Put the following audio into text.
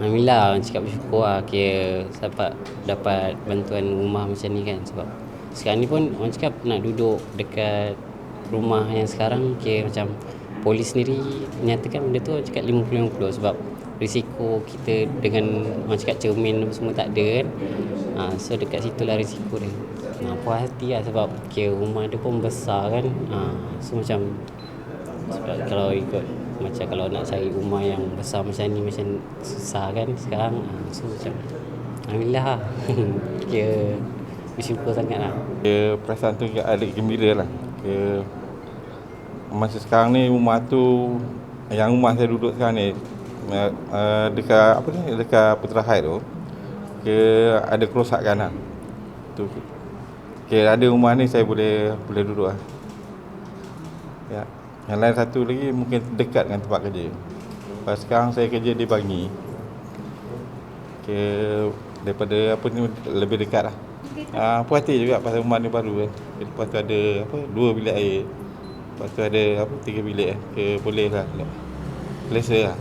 Alhamdulillah orang cakap bersyukur lah kira dapat, dapat bantuan rumah macam ni kan. Sebab sekarang ni pun orang cakap nak duduk dekat rumah yang sekarang kira macam polis sendiri menyatakan benda tu orang cakap 50-50 sebab risiko kita dengan orang cakap cermin semua tak ada kan. Ha, so dekat situ lah risiko dia. Ha, puas hati lah sebab kira rumah dia pun besar kan. Ha, so macam sebab kalau ikut macam kalau nak cari rumah yang besar macam ni macam susah kan sekarang ha, so macam Alhamdulillah lah kira bersyukur sangat lah Dia perasaan tu agak gembira lah. Dia, masa sekarang ni rumah tu yang rumah saya duduk sekarang ni uh, uh, dekat apa ni dekat Putra Heights tu ke ada kerosakan lah. Tu okay, ada rumah ni saya boleh boleh duduk lah. Ya. Yang lain satu lagi mungkin dekat dengan tempat kerja. Pas sekarang saya kerja di Bangi. Okay, daripada apa ni lebih dekat lah. Ah, puas hati juga pasal rumah ni baru kan. Lepas tu ada apa dua bilik air. Lepas tu ada apa tiga bilik eh. Okay, boleh lah. Selesa lah.